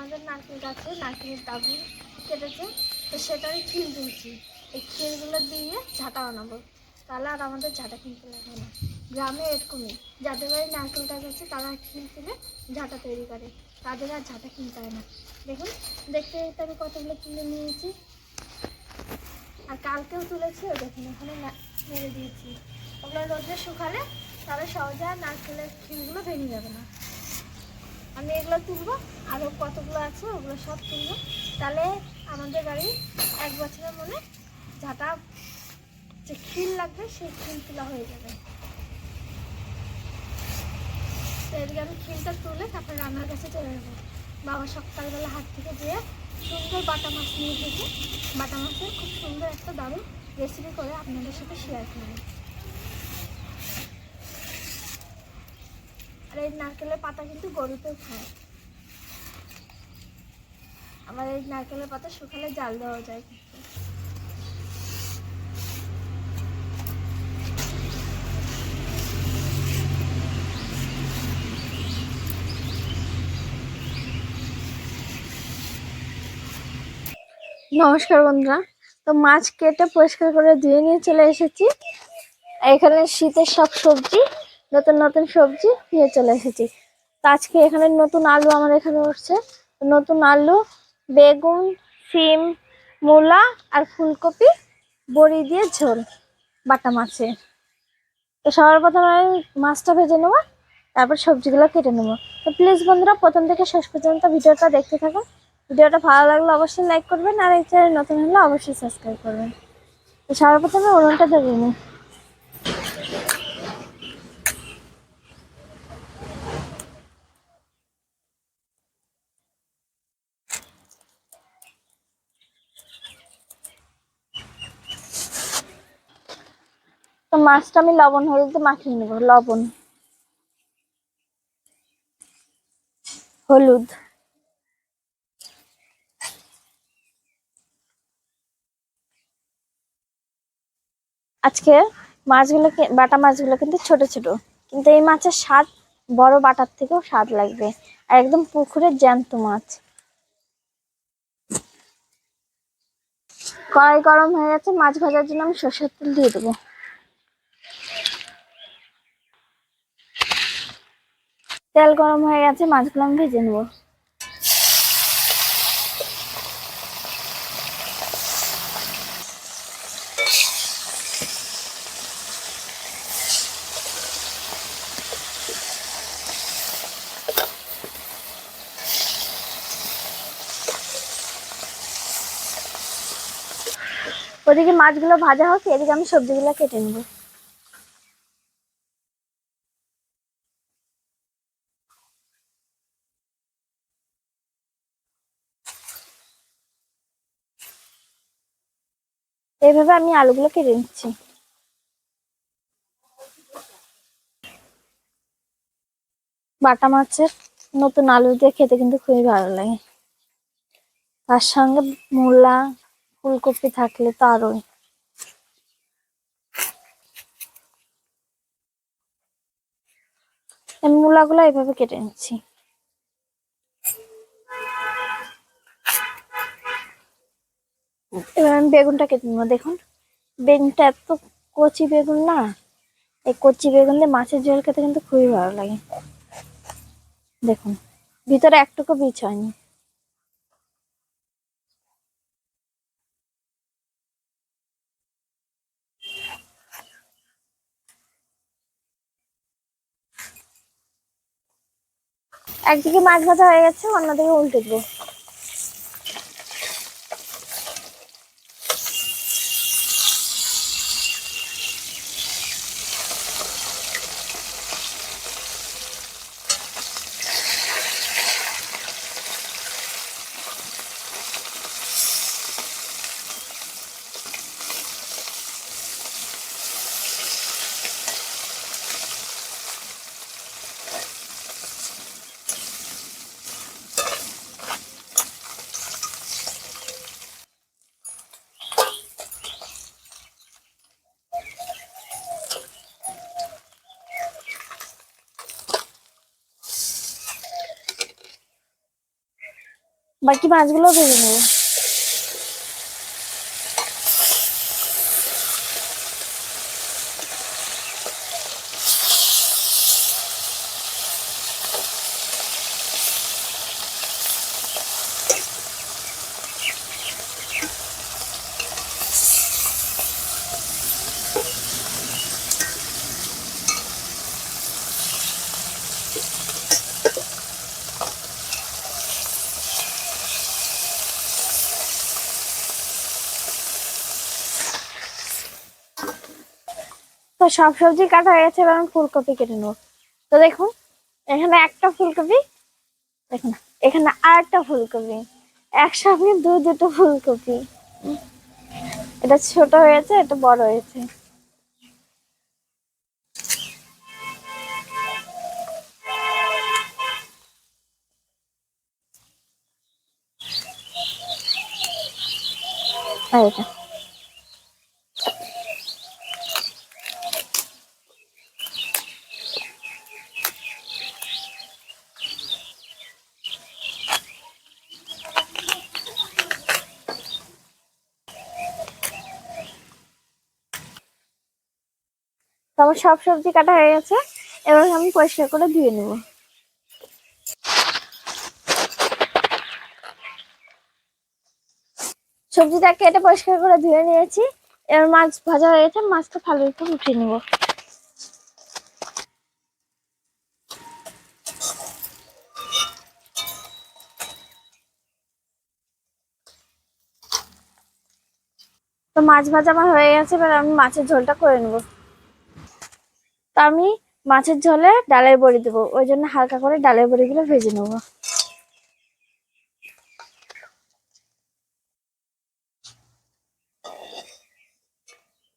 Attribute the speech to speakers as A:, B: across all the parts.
A: আমাদের নারকেল গাছে নারকেলের ডাবু কেটেছে, তো সেটারই খিল দিয়েছি এই খিলগুলো দিয়ে ঝাঁটা বানাবো। তাহলে আর আমাদের ঝাঁটা কিনতে লাগে না। গ্রামে এরকমই। যাদের বাড়ি নারকেল গাছ আছে, তারা খিল কিনে ঝাঁটা তৈরি করে। তাদের আর ঝাঁটা কিনতে হয় না। দেখুন, দেখতে দেখতে আমি কতগুলো তুলে নিয়েছি। আর কালকেও তুলেছি, ও দেখুন, ওখানে মেরে দিয়েছি। ওগুলো রোদে শুকালে তাহলে সহজে আর নারকেলের খিলগুলো ভেঙে যাবে না। আমি এগুলো তুলবো আরও কতগুলো আছে ওগুলো সব তুলবো। তাহলে আমাদের গাড়ি এক বছরের মনে যাটা যে খিল লাগবে, সেই খিল তোলা হয়ে যাবে। এদিকে আমি খিলটা তুলে তারপর রান্নার কাছে চলে যাব। বাবা সকালবেলা হাত থেকে যেয়ে সুন্দর বাটা মাছ নিয়ে এসেছে। বাটা মাছের খুব সুন্দর একটা দারুণ রেসিপি করে আপনাদের সাথে শেয়ার করব। আর এই নারকেলের পাতা কিন্তু গরুতেও খায়। আমার এই নারকেলের পাতা শুকালে জাল দেওয়া যায় নমস্কার বন্ধুরা, তো মাছ কেটে পরিষ্কার করে ধুয়ে নিয়ে চলে এসেছি। এখানে শীতের সব সবজি নতুন নতুন সবজি নিয়ে চলে এসেছি। তো আজকে এখানে নতুন আলু আমার এখানে উঠছে। নতুন আলু, বেগুন সিম মূলা আর ফুলকপি, বড়ি দিয়ে ঝোল, বাটা মাছের তো সবার প্রথমে আমি মাছটা ভেজে নেব, তারপর সবজিগুলো কেটে নেব। তো প্লিজ বন্ধুরা, প্রথম থেকে শেষ পর্যন্ত ভিডিওটা দেখতে থাকুন। ভিডিওটা ভালো লাগলে অবশ্যই লাইক করবেন, আর এই চ্যানেল নতুন হলে অবশ্যই সাবস্ক্রাইব করবেন। তো সবার প্রথমে উনুনটা ধরে নিই। মাছটা আমি লবণ হলুদ মাখিয়ে নেব, লবণ। হলুদ। আজকে মাছগুলো বাটা মাছগুলো কিন্তু ছোট ছোট, কিন্তু এই মাছের স্বাদ, বড় বাটার থেকেও স্বাদ লাগবে। আর একদম পুকুরের জ্যান্ত মাছ। কড়াই গরম হয়ে গেছে, মাছ ভাজার জন্য আমি সর্ষের তেল দিয়ে দেবো। তেল গরম হয়ে গেছে, মাছগুলো আমি ভেজে নেব। ওদিকে মাছগুলো ভাজা হোক এদিকে আমি সবজিগুলো কেটে নেব। এইভাবে আমি আলুগুলো কেটে নিচ্ছি বাটা মাছের নতুন আলু দিয়ে খেতে কিন্তু খুবই ভালো লাগে। তার সঙ্গে মূলা, ফুলকপি থাকলে তো আরোই। মূলাগুলো এইভাবে কেটে নিচ্ছি। এবার আমি বেগুনটা কেটে নেব, দেখুন। বেগুনটা এত কচি বেগুন না, এই কচি বেগুন দিয়ে মাছের ঝোল খেতে কিন্তু খুবই ভালো লাগে। দেখুন, ভিতরে একটুকু বীজ হয়নি। একদিকে মাছ ভাজা হয়ে গেছে, অন্যদিকে উল্টে দেবো। বাকি মাছগুলো ভেজে নেব। তো সব সবজি কাটা হয়ে গেছে, এবার আমি ফুলকপি কেটে নেব। তো দেখুন, এখানে একটা ফুলকপি, দেখুন এখানে আর একটা ফুলকপি একসঙ্গে দু, দুটো ফুলকপি। এটা ছোট হয়েছে, এটা বড় হয়েছে। এটা। আমার সব সবজি কাটা হয়ে গেছে। এবার আমি পরিষ্কার করে ধুয়ে নেব। সবজিটা কেটে পরিষ্কার করে ধুয়ে নিয়েছি। এবার মাছ ভাজা হয়ে গেছে, মাছটা ভালো করে উঠিয়ে নেব। তো মাছ ভাজা আমার হয়ে গেছে, এবার আমি মাছের ঝোলটা করে নেব। আমি মাছের ঝোলে ডালের বড়ি দেবো। ওই জন্য হালকা করে ডালের বড়িগুলো ভেজে নেব।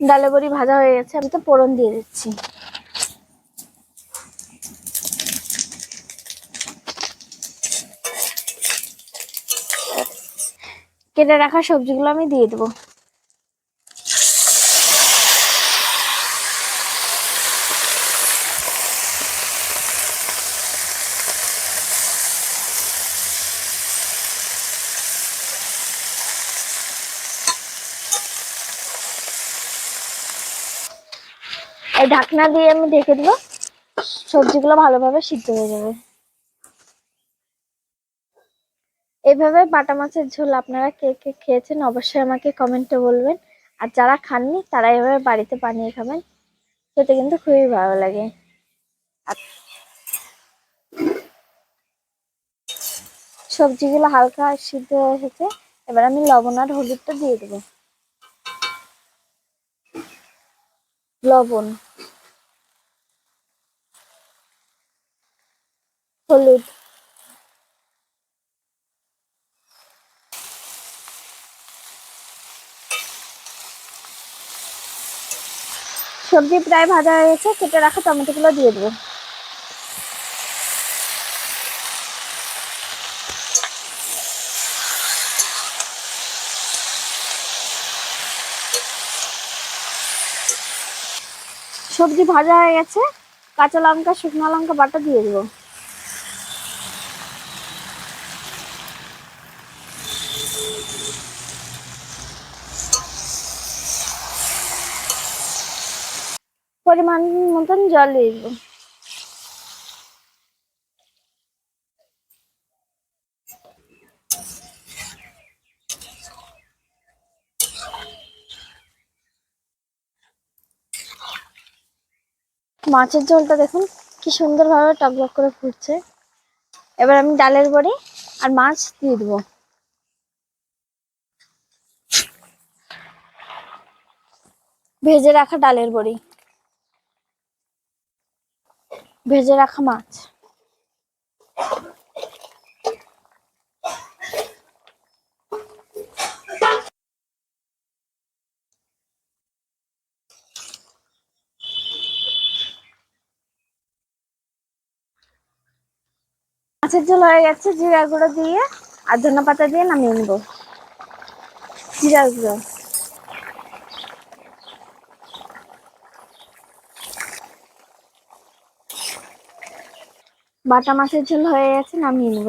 A: ডালের বড়ি ভাজা হয়ে গেছে, আমি তো পোড়ন দিয়ে দিচ্ছি। কেটে রাখা সবজিগুলো আমি দিয়ে দেবো। ঢাকনা দিয়ে আমি ঢেকে দিব। সবজিগুলো ভালোভাবে সিদ্ধ হয়ে যাবে। এভাবে বাটা মাছের ঝোল আপনারা কে কে খেয়েছেন অবশ্যই আমাকে কমেন্টে বলবেন। আর যারা খাননি, তারা এভাবে বাড়িতে বানিয়ে খাবেন। খেতে কিন্তু খুবই ভালো লাগে। সবজিগুলো হালকা সিদ্ধ হয়ে এসেছে এবার আমি লবণ আর হলুদটা দিয়ে দেবো। লবণ হলুদ সবজি প্রায় ভাজা হয়েছে কেটে রাখা টমেটোগুলো দিয়ে দেবো। সবজি ভাজা হয়ে গেছে, কাঁচা লঙ্কা, শুকনো লঙ্কা, বাটা দিয়ে দেবো। পরিমাণ মতন জল দিয়ে দেবো। মাছের ঝোলটা দেখুন, কি সুন্দরভাবে টকবক করে ফুটছে। এবার আমি ডালের বড়ি আর মাছ দিয়ে দেবো। ভেজে রাখা ডালের বড়ি। ভেজে রাখা মাছ। মাছের ঝোল হয়ে গেছে, জিরা গুঁড়ো দিয়ে আর ধনে পাতা দিয়ে নামিয়ে নেব। জিরা গুঁড়ো। বাটা মাছের ঝোল হয়ে গেছে, নামিয়ে নেব।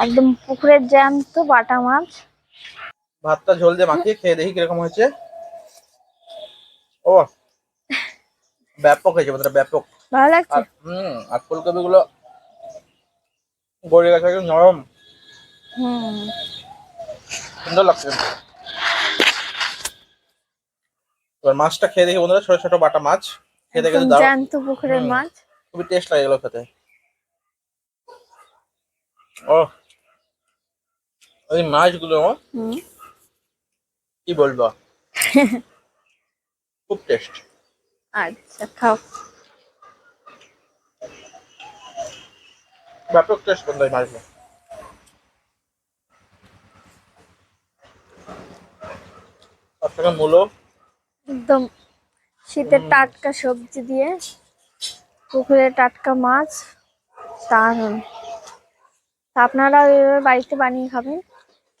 A: একদম পুকুরের জ্যান্ত বাটা মাছ।
B: ভাতটা ঝোল দিয়ে মাখিয়ে খেয়ে দেখি কীরকম হয়েছে। ও ব্যাপক হয়েছে বন্ধুরা ব্যাপক।
A: ভালো লাগছে?
B: হুম আর ফুলকপি গুলো গড়ে গেছে একদম নরম।
A: হুম।
B: সুন্দর লাগছে এবার মাছটা খেয়ে দেখি বন্ধুরা ছোট ছোট বাটা মাছ। খেতে খেতে দাও।
A: জ্যান্ত পুকুরের মাছ।
B: খুবই টেস্ট লাগে গেলো খেতে। ও ওই মাছগুলো
A: হুম।
B: কি বলব? খুব টেস্ট
A: আচ্ছা খাও।
B: ব্যাপক টেস্ট বন্ধু এই মাছগুলো। সঙ্গে মূলো।
A: একদম শীতের টাটকা সবজি দিয়ে পুকুরের টাটকা মাছ দারুণ। আপনারা বাড়িতে বানিয়ে খাবেন?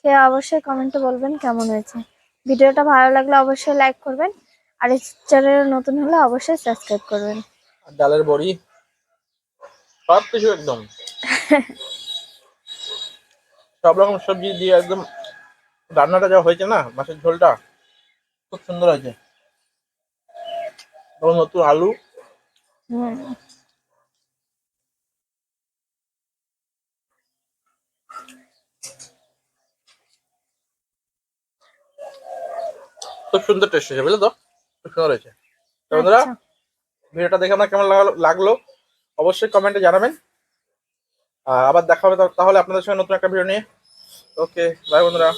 A: খেয়ে অবশ্যই কমেন্টে বলবেন কেমন হয়েছে। ভিডিওটা ভালো লাগলে অবশ্যই লাইক করবেন। আর এই চ্যানেলে নতুন হলে অবশ্যই সাবস্ক্রাইব করবেন।
B: আর ডালের বড়ি? সব কিছু একদম। সব রকম সবজি দিয়ে একদম রান্নাটা যা হয়েছে না মাছের ঝোলটা খুব সুন্দর হয়েছে। নতুন আলু।
A: হুম।
B: খুব সুন্দর টেস্ট হয়েছে বুঝলে তো? খুব সুন্দর হয়েছে। বন্ধুরা
A: আচ্ছা।
B: ভিডিওটা দেখে আমার কেমন লাগলো- লাগল অবশ্যই কমেন্টে জানাবেন। আর আবার দেখা হবে তাহলে আপনাদের সঙ্গে নতুন একটা ভিডিও নিয়ে। ওকে বাই বন্ধুরা।